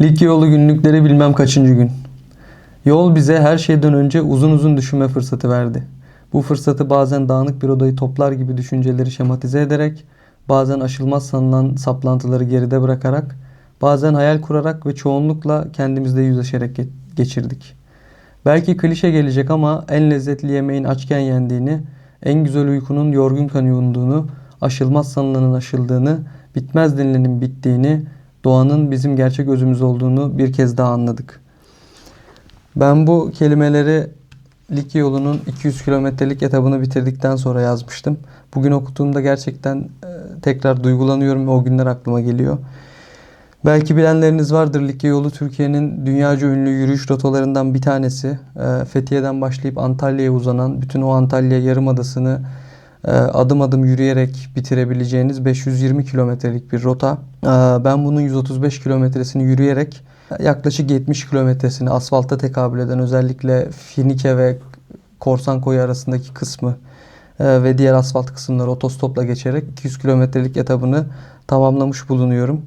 Likya yolu günlükleri bilmem kaçıncı gün. Yol bize her şeyden önce uzun uzun düşünme fırsatı verdi. Bu fırsatı bazen dağınık bir odayı toplar gibi düşünceleri şematize ederek, bazen aşılmaz sanılan saplantıları geride bırakarak, bazen hayal kurarak ve çoğunlukla kendimizle yüzleşerek ge- geçirdik. Belki klişe gelecek ama en lezzetli yemeğin açken yendiğini, en güzel uykunun yorgunken uyunduğunu, aşılmaz sanılanın aşıldığını, bitmez denilenin bittiğini, doğanın bizim gerçek özümüz olduğunu bir kez daha anladık. Ben bu kelimeleri Likya yolunun 200 kilometrelik etabını bitirdikten sonra yazmıştım. Bugün okuduğumda gerçekten e, tekrar duygulanıyorum ve o günler aklıma geliyor. Belki bilenleriniz vardır Likya yolu Türkiye'nin dünyaca ünlü yürüyüş rotalarından bir tanesi. E, Fethiye'den başlayıp Antalya'ya uzanan bütün o Antalya Yarımadası'nı e, adım adım yürüyerek bitirebileceğiniz 520 kilometrelik bir rota. E, Ben bunun 135 kilometresini yürüyerek yaklaşık 70 kilometresini asfalta tekabül eden özellikle Finike ve Korsankoy arasındaki kısmı e, ve diğer asfalt kısımları otostopla geçerek 200 kilometrelik etabını tamamlamış bulunuyorum.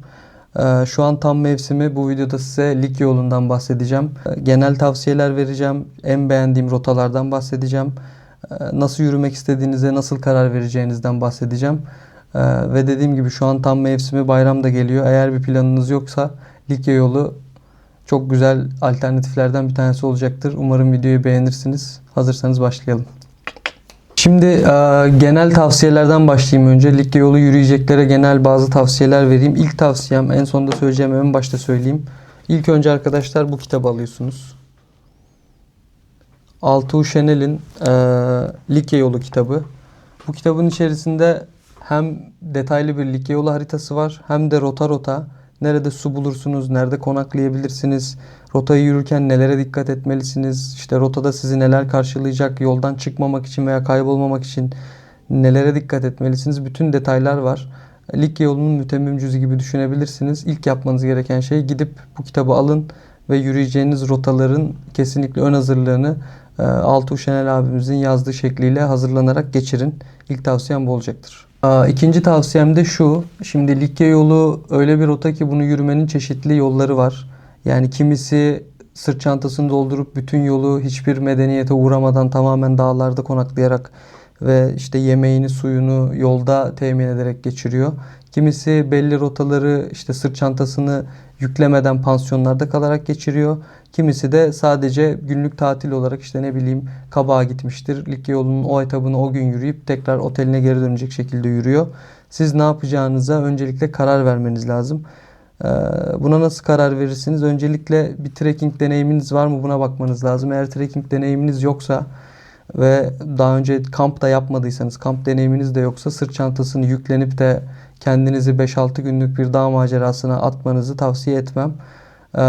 E, Şu an tam mevsimi bu videoda size Likya yolundan bahsedeceğim. E, Genel tavsiyeler vereceğim. En beğendiğim rotalardan bahsedeceğim. E, Nasıl yürümek istediğinize, nasıl karar vereceğinizden bahsedeceğim. E, Ve dediğim gibi şu an tam mevsimi bayram da geliyor. Eğer bir planınız yoksa Likya yolu çok güzel alternatiflerden bir tanesi olacaktır. Umarım videoyu beğenirsiniz. Hazırsanız başlayalım. Şimdi e, genel tavsiyelerden başlayayım önce. Likya yolu yürüyeceklere genel bazı tavsiyeler vereyim. İlk tavsiyem en sonda söyleyeceğim en başta söyleyeyim. İlk önce arkadaşlar bu kitabı alıyorsunuz. Altuğ Şenel'in e, Likya yolu kitabı. Bu kitabın içerisinde hem detaylı bir Likya yolu haritası var hem de rota rota nerede su bulursunuz, nerede konaklayabilirsiniz, rotayı yürürken nelere dikkat etmelisiniz, işte rotada sizi neler karşılayacak, yoldan çıkmamak için veya kaybolmamak için nelere dikkat etmelisiniz. Bütün detaylar var. Likya yolunun mütemmim cüzü gibi düşünebilirsiniz. İlk yapmanız gereken şey gidip bu kitabı alın ve yürüyeceğiniz rotaların kesinlikle ön hazırlığını Altuğ Şenel abimizin yazdığı şekliyle hazırlanarak geçirin. İlk tavsiyem bu olacaktır. Aa, İkinci tavsiyem de şu. Şimdi Likya yolu öyle bir rota ki bunu yürümenin çeşitli yolları var. Yani kimisi sırt çantasını doldurup bütün yolu hiçbir medeniyete uğramadan tamamen dağlarda konaklayarak ve işte yemeğini suyunu yolda temin ederek geçiriyor. Kimisi belli rotaları işte sırt çantasını yüklemeden pansiyonlarda kalarak geçiriyor. Kimisi de sadece günlük tatil olarak işte ne bileyim Kabağa gitmiştir. Likya yolunun o etabını o gün yürüyüp tekrar oteline geri dönecek şekilde yürüyor. Siz ne yapacağınıza öncelikle karar vermeniz lazım. Ee, Buna nasıl karar verirsiniz? Öncelikle bir trekking deneyiminiz var mı buna bakmanız lazım. Eğer trekking deneyiminiz yoksa ve daha önce kamp da yapmadıysanız, kamp deneyiminiz de yoksa sırt çantasını yüklenip de kendinizi 5-6 günlük bir dağ macerasına atmanızı tavsiye etmem. Ee,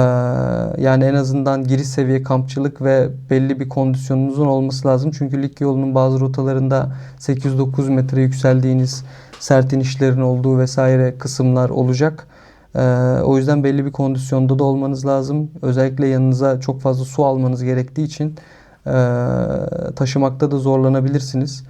yani en azından giriş seviye kampçılık ve belli bir kondisyonunuzun olması lazım. Çünkü Likya yolunun bazı rotalarında 8-9 metre yükseldiğiniz sert inişlerin olduğu vesaire kısımlar olacak. Ee, o yüzden belli bir kondisyonda da olmanız lazım. Özellikle yanınıza çok fazla su almanız gerektiği için e, taşımakta da zorlanabilirsiniz.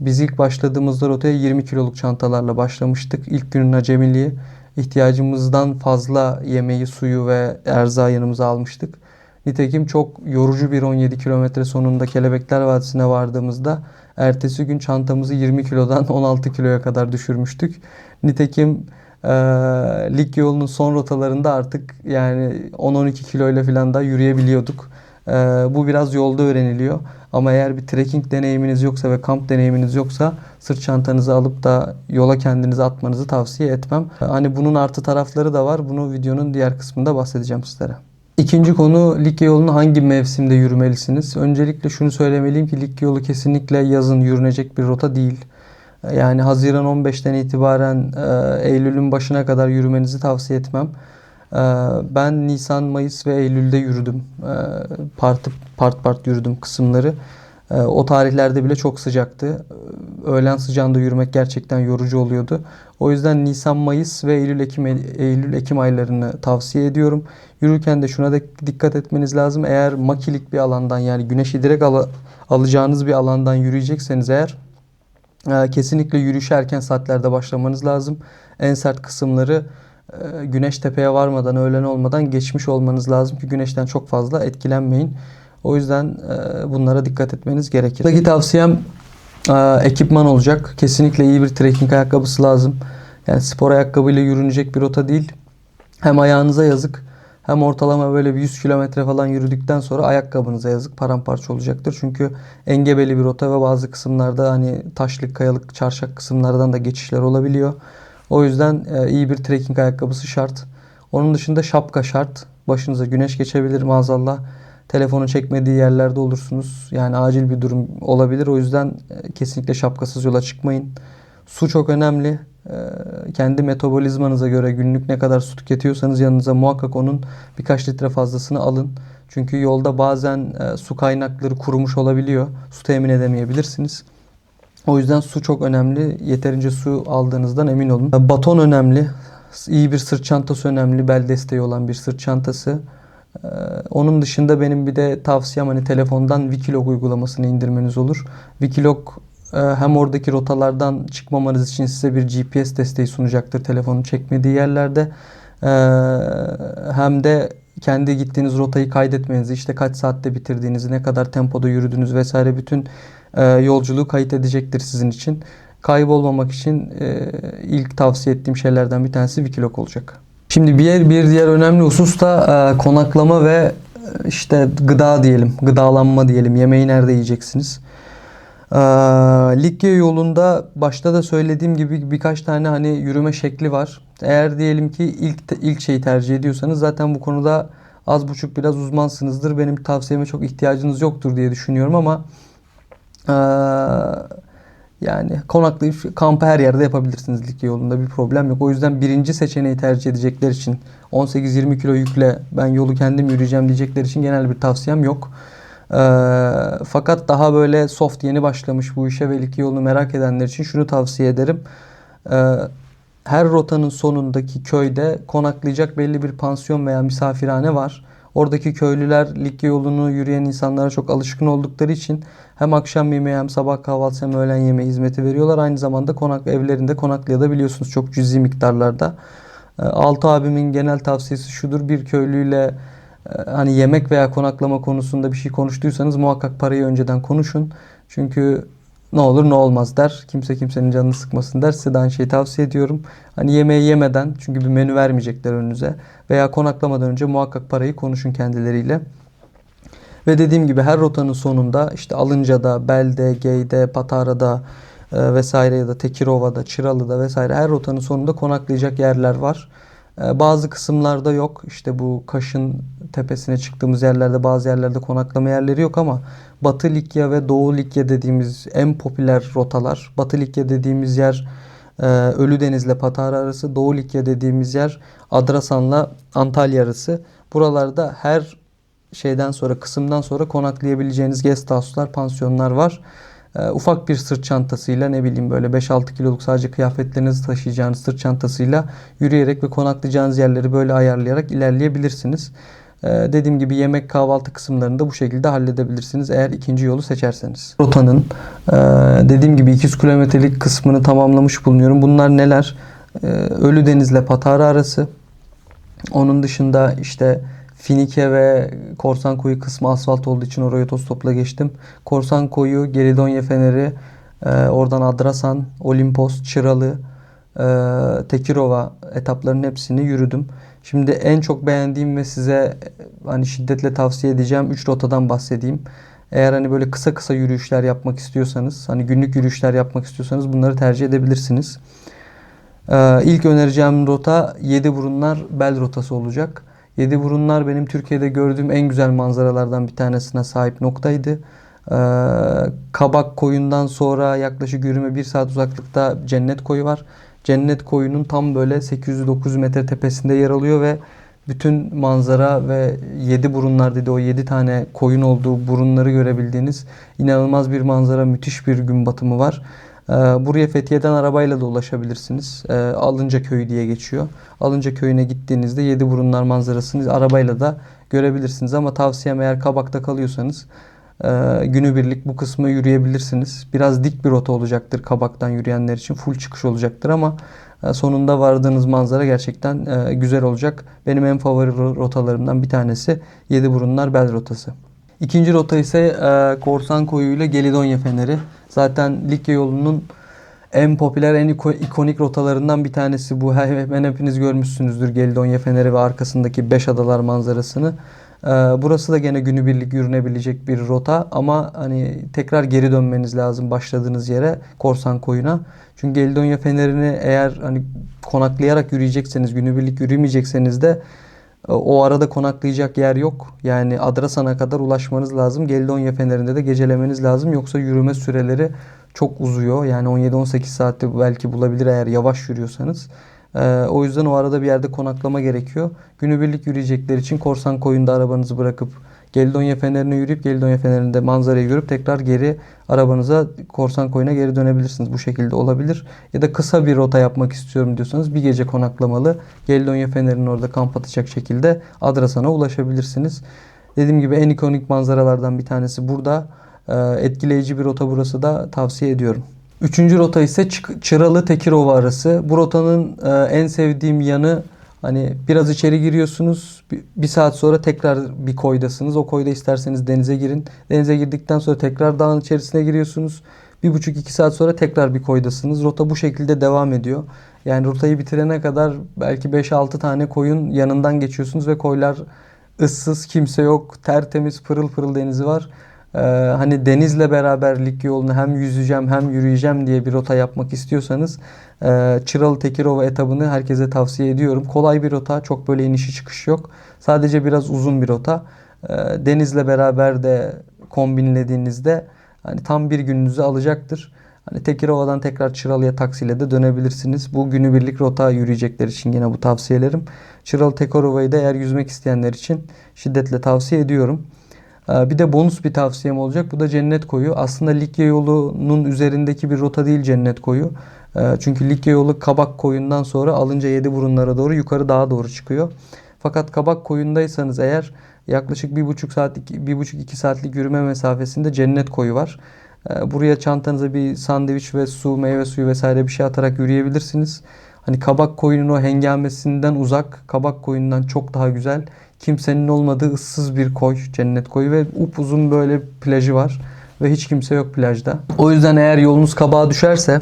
Biz ilk başladığımızda rotaya 20 kiloluk çantalarla başlamıştık. İlk günün acemiliği ihtiyacımızdan fazla yemeği, suyu ve erzağı yanımıza almıştık. Nitekim çok yorucu bir 17 kilometre sonunda Kelebekler Vadisi'ne vardığımızda ertesi gün çantamızı 20 kilodan 16 kiloya kadar düşürmüştük. Nitekim e, Likya yolunun son rotalarında artık yani 10-12 kiloyla falan da yürüyebiliyorduk. E, bu biraz yolda öğreniliyor. Ama eğer bir trekking deneyiminiz yoksa ve kamp deneyiminiz yoksa sırt çantanızı alıp da yola kendinizi atmanızı tavsiye etmem. Hani bunun artı tarafları da var. Bunu videonun diğer kısmında bahsedeceğim sizlere. İkinci konu Likya yolunu hangi mevsimde yürümelisiniz? Öncelikle şunu söylemeliyim ki Likya yolu kesinlikle yazın yürünecek bir rota değil. Yani Haziran 15'ten itibaren e, Eylül'ün başına kadar yürümenizi tavsiye etmem. E, Ben Nisan, Mayıs ve Eylül'de yürüdüm. E, Part part part yürüdüm kısımları. E, O tarihlerde bile çok sıcaktı. Öğlen sıcağında yürümek gerçekten yorucu oluyordu. O yüzden Nisan, Mayıs ve Eylül, Ekim Eylül, Ekim aylarını tavsiye ediyorum. Yürürken de şuna da dikkat etmeniz lazım. Eğer makilik bir alandan yani güneşi direkt ala- alacağınız bir alandan yürüyecekseniz eğer e, kesinlikle yürüyüşe erken saatlerde başlamanız lazım. En sert kısımları güneş tepeye varmadan, öğlen olmadan geçmiş olmanız lazım ki güneşten çok fazla etkilenmeyin. O yüzden e, bunlara dikkat etmeniz gerekir. Buradaki tavsiyem e, ekipman olacak. Kesinlikle iyi bir trekking ayakkabısı lazım. Yani spor ayakkabıyla yürünecek bir rota değil. Hem ayağınıza yazık hem ortalama böyle bir 100 kilometre falan yürüdükten sonra ayakkabınıza yazık paramparça olacaktır. Çünkü engebeli bir rota ve bazı kısımlarda hani taşlık, kayalık, çarşak kısımlardan da geçişler olabiliyor. O yüzden e, iyi bir trekking ayakkabısı şart. Onun dışında şapka şart. Başınıza güneş geçebilir maazallah. Telefonu çekmediği yerlerde olursunuz. Yani acil bir durum olabilir. O yüzden e, kesinlikle şapkasız yola çıkmayın. Su çok önemli. Ee, kendi metabolizmanıza göre günlük ne kadar su tüketiyorsanız yanınıza muhakkak onun birkaç litre fazlasını alın. Çünkü yolda bazen e, su kaynakları kurumuş olabiliyor. Su temin edemeyebilirsiniz. O yüzden su çok önemli. Yeterince su aldığınızdan emin olun. Baton önemli. İyi bir sırt çantası önemli. Bel desteği olan bir sırt çantası. Ee, Onun dışında benim bir de tavsiyem hani telefondan Wikilog uygulamasını indirmeniz olur. Wikilog e, hem oradaki rotalardan çıkmamanız için size bir GPS desteği sunacaktır telefonun çekmediği yerlerde. Ee, Hem de kendi gittiğiniz rotayı kaydetmenizi, işte kaç saatte bitirdiğinizi, ne kadar tempoda yürüdüğünüz vesaire bütün yolculuğu kayıt edecektir sizin için. Kaybolmamak için e, ilk tavsiye ettiğim şeylerden bir tanesi Wikilog olacak. Şimdi bir bir diğer önemli husus da e, konaklama ve e, işte gıda diyelim, gıdalanma diyelim. Yemeği nerede yiyeceksiniz? Likya yolunda başta da söylediğim gibi birkaç tane hani yürüme şekli var. Eğer diyelim ki ilk ilk şeyi tercih ediyorsanız zaten bu konuda az buçuk biraz uzmansınızdır. Benim tavsiyeme çok ihtiyacınız yoktur diye düşünüyorum ama ee, yani konaklayıp kampı her yerde yapabilirsiniz Likya yolunda bir problem yok. O yüzden birinci seçeneği tercih edecekler için 18-20 kilo yükle ben yolu kendim yürüyeceğim diyecekler için genel bir tavsiyem yok. Ee, fakat daha böyle soft yeni başlamış bu işe ve Likya yolunu merak edenler için şunu tavsiye ederim. Ee, her rotanın sonundaki köyde konaklayacak belli bir pansiyon veya misafirhane var. Oradaki köylüler Likya yolunu yürüyen insanlara çok alışkın oldukları için hem akşam yemeği hem sabah kahvaltısı hem öğlen yemeği hizmeti veriyorlar. Aynı zamanda konak evlerinde konaklayabiliyorsunuz çok cüzi miktarlarda. Ee, Altı abimin genel tavsiyesi şudur. Bir köylüyle e, hani yemek veya konaklama konusunda bir şey konuştuysanız muhakkak parayı önceden konuşun. Çünkü ne olur ne olmaz der. Kimse kimsenin canını sıkmasın der. Size de aynı şeyi tavsiye ediyorum. Hani yemeği yemeden çünkü bir menü vermeyecekler önünüze veya konaklamadan önce muhakkak parayı konuşun kendileriyle. Ve dediğim gibi her rotanın sonunda işte Alınca'da, Bel'de, Gey'de, Patara'da e, vesaire ya da Tekirova'da, Çıralı'da vesaire her rotanın sonunda konaklayacak yerler var. E, bazı kısımlarda yok. İşte bu Kaş'ın tepesine çıktığımız yerlerde bazı yerlerde konaklama yerleri yok ama Batı Likya ve Doğu Likya dediğimiz en popüler rotalar. Batı Likya dediğimiz yer e, Ölüdeniz'le Patara arası. Doğu Likya dediğimiz yer Adrasan'la Antalya arası. Buralarda her şeyden sonra kısımdan sonra konaklayabileceğiniz guest house'lar, pansiyonlar var. Ee, ufak bir sırt çantasıyla ne bileyim böyle 5-6 kiloluk sadece kıyafetlerinizi taşıyacağınız sırt çantasıyla yürüyerek ve konaklayacağınız yerleri böyle ayarlayarak ilerleyebilirsiniz. Ee, dediğim gibi yemek kahvaltı kısımlarını da bu şekilde halledebilirsiniz eğer ikinci yolu seçerseniz. Rotanın e, dediğim gibi 200 kilometrelik kısmını tamamlamış bulunuyorum. Bunlar neler? Ee, Ölüdeniz'le Patara arası. Onun dışında işte Finike ve Korsan Koyu kısmı asfalt olduğu için oraya otostopla geçtim. Korsan Koyu, Geridonya Feneri, e, oradan Adrasan, Olimpos, Çıralı, e, Tekirova etaplarının hepsini yürüdüm. Şimdi en çok beğendiğim ve size e, hani şiddetle tavsiye edeceğim 3 rotadan bahsedeyim. Eğer hani böyle kısa kısa yürüyüşler yapmak istiyorsanız, hani günlük yürüyüşler yapmak istiyorsanız bunları tercih edebilirsiniz. Ee, ilk önereceğim rota Yediburunlar Bel rotası olacak. Yediburunlar benim Türkiye'de gördüğüm en güzel manzaralardan bir tanesine sahip noktaydı. Ee, Kabak koyundan sonra yaklaşık yürüme 1 saat uzaklıkta Cennet koyu var. Cennet koyunun tam böyle 800-900 metre tepesinde yer alıyor ve bütün manzara ve yedi burunlar dedi o yedi tane koyun olduğu burunları görebildiğiniz inanılmaz bir manzara, müthiş bir gün batımı var. Ee, Buraya Fethiye'den arabayla da ulaşabilirsiniz. Ee, Alınca Köyü diye geçiyor. Alınca Köyü'ne gittiğinizde Yedi Burunlar manzarasını arabayla da görebilirsiniz. Ama tavsiyem eğer Kabak'ta kalıyorsanız e, günübirlik bu kısmı yürüyebilirsiniz. Biraz dik bir rota olacaktır kabaktan yürüyenler için. Full çıkış olacaktır ama e, sonunda vardığınız manzara gerçekten e, güzel olacak. Benim en favori ro- rotalarımdan bir tanesi Yediburunlar Bel rotası. İkinci rota ise e, Korsan Koyu ile Gelidonya Feneri. Zaten Likya yolunun en popüler, en iko- ikonik rotalarından bir tanesi bu. Hemen hepiniz görmüşsünüzdür Gelidonya Feneri ve arkasındaki Beş Adalar manzarasını. Ee, burası da gene günübirlik yürünebilecek bir rota ama hani tekrar geri dönmeniz lazım başladığınız yere Korsan Koyu'na. Çünkü Gelidonya Feneri'ni eğer hani konaklayarak yürüyecekseniz, günübirlik yürümeyecekseniz de e, o arada konaklayacak yer yok. Yani Adrasan'a kadar ulaşmanız lazım. Gelidonya Feneri'nde de gecelemeniz lazım. Yoksa yürüme süreleri çok uzuyor. Yani 17-18 saatte belki bulabilir eğer yavaş yürüyorsanız. Ee, o yüzden o arada bir yerde konaklama gerekiyor. Günübirlik yürüyecekler için Korsan Koyun'da arabanızı bırakıp Gelidonya Feneri'ne yürüyüp Gelidonya Feneri'nde manzarayı görüp tekrar geri arabanıza Korsan Koyun'a geri dönebilirsiniz. Bu şekilde olabilir. Ya da kısa bir rota yapmak istiyorum diyorsanız bir gece konaklamalı Gelidonya Feneri'nin orada kamp atacak şekilde Adrasan'a ulaşabilirsiniz. Dediğim gibi en ikonik manzaralardan bir tanesi burada. Ee, Etkileyici bir rota burası da tavsiye ediyorum. Üçüncü rota ise Çık- Çıralı Tekirova arası. Bu rotanın e, en sevdiğim yanı hani biraz içeri giriyorsunuz. Bir, saat sonra tekrar bir koydasınız. O koyda isterseniz denize girin. Denize girdikten sonra tekrar dağın içerisine giriyorsunuz. Bir buçuk iki saat sonra tekrar bir koydasınız. Rota bu şekilde devam ediyor. Yani rotayı bitirene kadar belki 5-6 tane koyun yanından geçiyorsunuz ve koylar ıssız, kimse yok, tertemiz, pırıl pırıl denizi var. Ee, hani denizle beraber lig yolunu hem yüzeceğim hem yürüyeceğim diye bir rota yapmak istiyorsanız e, Çıralı Tekirova etabını herkese tavsiye ediyorum. Kolay bir rota, çok böyle inişi çıkış yok. Sadece biraz uzun bir rota. Ee, denizle beraber de kombinlediğinizde hani tam bir gününüzü alacaktır. Hani Tekirova'dan tekrar Çıralı'ya taksiyle de dönebilirsiniz. Bu günübirlik rota yürüyecekler için yine bu tavsiyelerim. Çıralı Tekirova'yı da eğer yüzmek isteyenler için şiddetle tavsiye ediyorum. Ee, Bir de bonus bir tavsiyem olacak. Bu da Cennet Koyu. Aslında Likya yolunun üzerindeki bir rota değil Cennet Koyu. Ee, Çünkü Likya yolu Kabak Koyun'dan sonra alınca yedi burunlara doğru yukarı dağa doğru çıkıyor. Fakat Kabak Koyun'daysanız eğer yaklaşık bir buçuk saatlik, bir buçuk iki saatlik yürüme mesafesinde Cennet Koyu var. Ee, Buraya çantanıza bir sandviç ve su, meyve suyu vesaire bir şey atarak yürüyebilirsiniz. Hani kabak koyunun o hengamesinden uzak, kabak koyundan çok daha güzel. Kimsenin olmadığı ıssız bir koy, cennet koyu ve upuzun böyle plajı var. Ve hiç kimse yok plajda. O yüzden eğer yolunuz kabağa düşerse,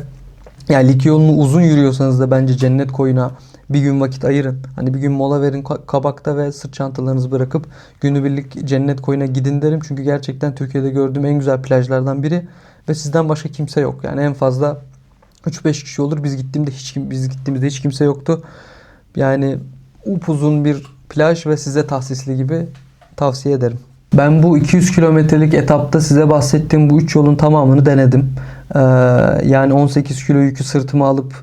yani lik yolunu uzun yürüyorsanız da bence cennet koyuna bir gün vakit ayırın. Hani bir gün mola verin ka- kabakta ve sırt çantalarınızı bırakıp günübirlik cennet koyuna gidin derim. Çünkü gerçekten Türkiye'de gördüğüm en güzel plajlardan biri ve sizden başka kimse yok. Yani en fazla 3-5 kişi olur. Biz gittiğimde hiç kim- biz gittiğimizde hiç kimse yoktu. Yani upuzun bir plaj ve size tahsisli gibi tavsiye ederim. Ben bu 200 kilometrelik etapta size bahsettiğim bu 3 yolun tamamını denedim. Ee, yani 18 kilo yükü sırtıma alıp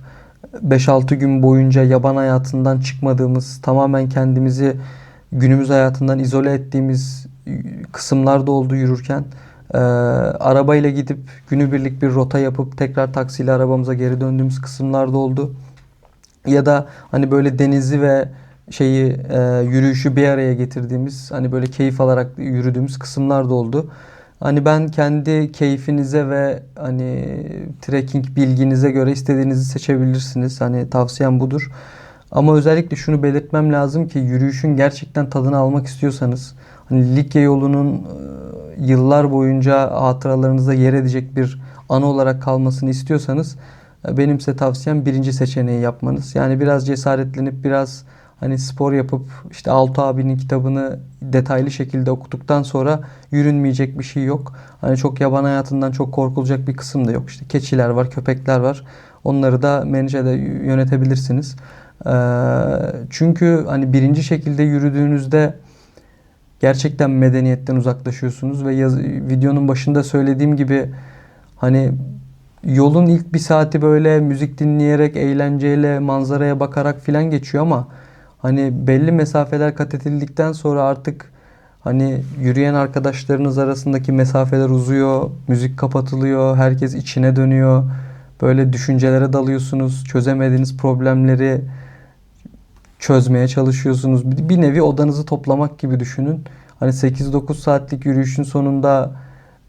5-6 gün boyunca yaban hayatından çıkmadığımız, tamamen kendimizi günümüz hayatından izole ettiğimiz kısımlarda oldu yürürken. Ee, arabayla gidip günübirlik bir rota yapıp tekrar taksiyle arabamıza geri döndüğümüz kısımlarda oldu. Ya da hani böyle denizi ve şeyi e, yürüyüşü bir araya getirdiğimiz hani böyle keyif alarak yürüdüğümüz kısımlar da oldu. Hani ben kendi keyfinize ve hani trekking bilginize göre istediğinizi seçebilirsiniz. Hani tavsiyem budur. Ama özellikle şunu belirtmem lazım ki yürüyüşün gerçekten tadını almak istiyorsanız hani Likya yolunun e, yıllar boyunca hatıralarınızda yer edecek bir anı olarak kalmasını istiyorsanız e, benim size tavsiyem birinci seçeneği yapmanız. Yani biraz cesaretlenip biraz hani spor yapıp işte Altu abinin kitabını detaylı şekilde okuduktan sonra yürünmeyecek bir şey yok. Hani çok yaban hayatından çok korkulacak bir kısım da yok. İşte keçiler var, köpekler var. Onları da menajede yönetebilirsiniz. Ee, çünkü hani birinci şekilde yürüdüğünüzde gerçekten medeniyetten uzaklaşıyorsunuz ve yaz, videonun başında söylediğim gibi hani yolun ilk bir saati böyle müzik dinleyerek, eğlenceyle, manzaraya bakarak filan geçiyor ama hani belli mesafeler kat edildikten sonra artık hani yürüyen arkadaşlarınız arasındaki mesafeler uzuyor, müzik kapatılıyor, herkes içine dönüyor. Böyle düşüncelere dalıyorsunuz, çözemediğiniz problemleri çözmeye çalışıyorsunuz. Bir nevi odanızı toplamak gibi düşünün. Hani 8-9 saatlik yürüyüşün sonunda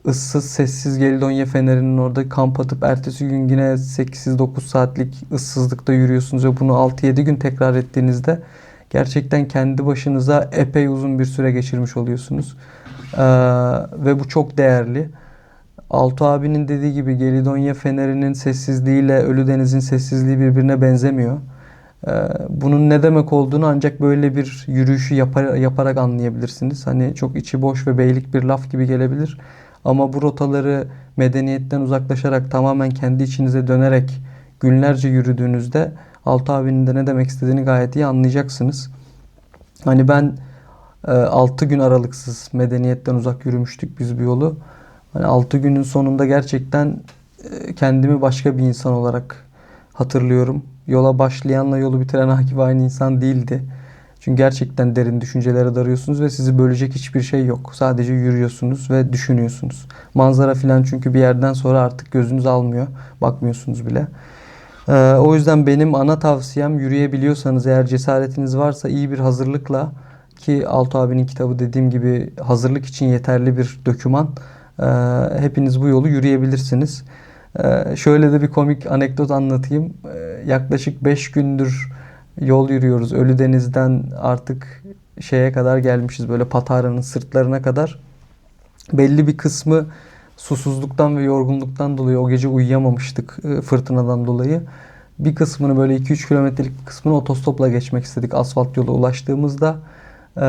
ıssız sessiz Gelidonya Feneri'nin orada kamp atıp ertesi gün yine 8-9 saatlik ıssızlıkta yürüyorsunuz ve bunu 6-7 gün tekrar ettiğinizde gerçekten kendi başınıza epey uzun bir süre geçirmiş oluyorsunuz. Ee, ve bu çok değerli. Altu abinin dediği gibi Gelidonya Feneri'nin sessizliğiyle Ölüdeniz'in sessizliği birbirine benzemiyor. Ee, bunun ne demek olduğunu ancak böyle bir yürüyüşü yapar, yaparak anlayabilirsiniz. Hani çok içi boş ve beylik bir laf gibi gelebilir. Ama bu rotaları medeniyetten uzaklaşarak tamamen kendi içinize dönerek günlerce yürüdüğünüzde Altı abinin de ne demek istediğini gayet iyi anlayacaksınız. Hani ben 6 gün aralıksız medeniyetten uzak yürümüştük biz bu yolu. Hani 6 günün sonunda gerçekten e, kendimi başka bir insan olarak hatırlıyorum. Yola başlayanla yolu bitiren Akif aynı insan değildi. Çünkü gerçekten derin düşüncelere darıyorsunuz ve sizi bölecek hiçbir şey yok. Sadece yürüyorsunuz ve düşünüyorsunuz. Manzara filan çünkü bir yerden sonra artık gözünüz almıyor. Bakmıyorsunuz bile. Ee, o yüzden benim ana tavsiyem yürüyebiliyorsanız eğer cesaretiniz varsa iyi bir hazırlıkla ki Altu abinin kitabı dediğim gibi hazırlık için yeterli bir döküman. Ee, hepiniz bu yolu yürüyebilirsiniz. Ee, şöyle de bir komik anekdot anlatayım. Ee, yaklaşık 5 gündür yol yürüyoruz. Ölüdeniz'den artık şeye kadar gelmişiz böyle Patara'nın sırtlarına kadar. Belli bir kısmı susuzluktan ve yorgunluktan dolayı o gece uyuyamamıştık e, fırtınadan dolayı. Bir kısmını böyle 2-3 kilometrelik bir kısmını otostopla geçmek istedik asfalt yola ulaştığımızda. E,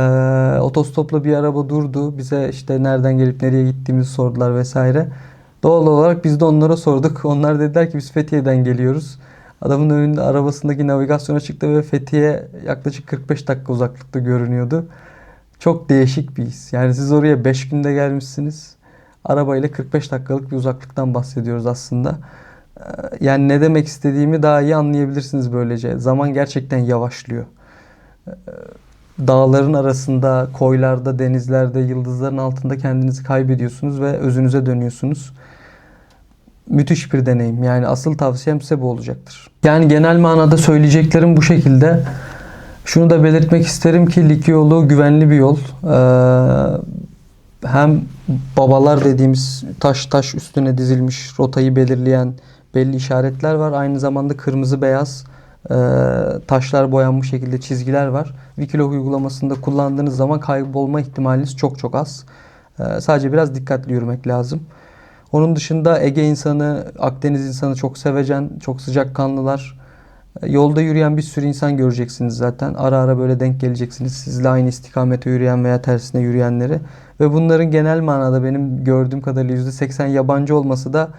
otostopla bir araba durdu. Bize işte nereden gelip nereye gittiğimizi sordular vesaire. Doğal olarak biz de onlara sorduk. Onlar dediler ki biz Fethiye'den geliyoruz. Adamın önünde arabasındaki navigasyona çıktı ve Fethiye yaklaşık 45 dakika uzaklıkta görünüyordu. Çok değişik bir his. Yani siz oraya 5 günde gelmişsiniz. Arabayla 45 dakikalık bir uzaklıktan bahsediyoruz aslında. Ee, Yani ne demek istediğimi daha iyi anlayabilirsiniz böylece. Zaman gerçekten yavaşlıyor. Ee, Dağların arasında, koylarda, denizlerde, yıldızların altında kendinizi kaybediyorsunuz ve özünüze dönüyorsunuz. Müthiş bir deneyim. Yani asıl tavsiyem size bu olacaktır. Yani genel manada söyleyeceklerim bu şekilde. Şunu da belirtmek isterim ki Likya yolu güvenli bir yol. Ee, hem babalar dediğimiz taş taş üstüne dizilmiş rotayı belirleyen belli işaretler var. Aynı zamanda kırmızı beyaz e, taşlar boyanmış şekilde çizgiler var. Wikilog uygulamasında kullandığınız zaman kaybolma ihtimaliniz çok çok az. E, sadece biraz dikkatli yürümek lazım. Onun dışında Ege insanı, Akdeniz insanı çok sevecen, çok sıcakkanlılar. Yolda yürüyen bir sürü insan göreceksiniz zaten. Ara ara böyle denk geleceksiniz. Sizle aynı istikamete yürüyen veya tersine yürüyenleri. Ve bunların genel manada benim gördüğüm kadarıyla %80 yabancı olması da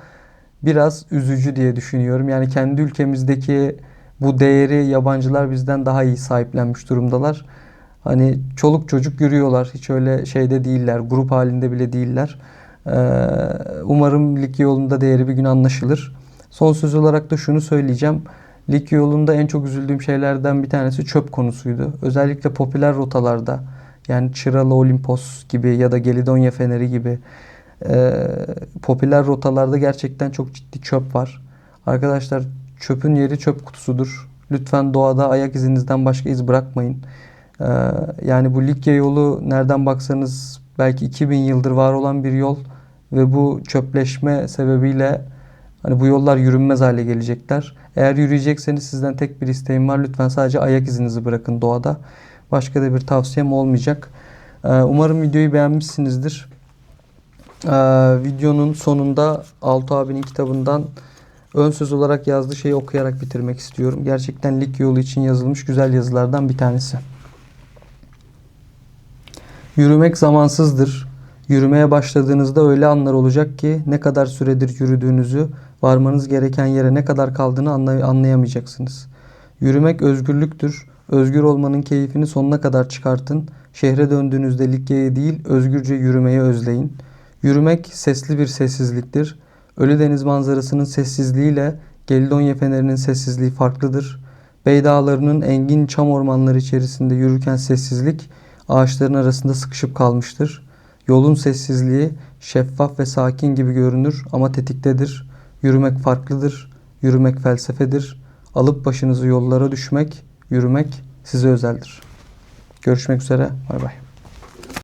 biraz üzücü diye düşünüyorum. Yani kendi ülkemizdeki bu değeri yabancılar bizden daha iyi sahiplenmiş durumdalar. Hani çoluk çocuk yürüyorlar. Hiç öyle şeyde değiller. Grup halinde bile değiller. Ee, umarım lig yolunda değeri bir gün anlaşılır. Son söz olarak da şunu söyleyeceğim. Lig yolunda en çok üzüldüğüm şeylerden bir tanesi çöp konusuydu. Özellikle popüler rotalarda yani Çıralı Olimpos gibi ya da Gelidonya Feneri gibi e, popüler rotalarda gerçekten çok ciddi çöp var. Arkadaşlar çöpün yeri çöp kutusudur. Lütfen doğada ayak izinizden başka iz bırakmayın. E, yani bu Likya yolu nereden baksanız belki 2000 yıldır var olan bir yol ve bu çöpleşme sebebiyle hani bu yollar yürünmez hale gelecekler. Eğer yürüyecekseniz sizden tek bir isteğim var. Lütfen sadece ayak izinizi bırakın doğada. Başka da bir tavsiyem olmayacak. Ee, Umarım videoyu beğenmişsinizdir. Ee, Videonun sonunda Altu abinin kitabından ön söz olarak yazdığı şeyi okuyarak bitirmek istiyorum. Gerçekten lig yolu için yazılmış güzel yazılardan bir tanesi. Yürümek zamansızdır. Yürümeye başladığınızda öyle anlar olacak ki ne kadar süredir yürüdüğünüzü, varmanız gereken yere ne kadar kaldığını anlay- anlayamayacaksınız. Yürümek özgürlüktür. Özgür olmanın keyfini sonuna kadar çıkartın. Şehre döndüğünüzde Likya'yı değil, özgürce yürümeyi özleyin. Yürümek sesli bir sessizliktir. Ölüdeniz manzarasının sessizliğiyle Gelidonya Feneri'nin sessizliği farklıdır. Bey engin çam ormanları içerisinde yürürken sessizlik ağaçların arasında sıkışıp kalmıştır. Yolun sessizliği şeffaf ve sakin gibi görünür ama tetiktedir. Yürümek farklıdır. Yürümek felsefedir. Alıp başınızı yollara düşmek, yürümek size özeldir. Görüşmek üzere. Bay bay.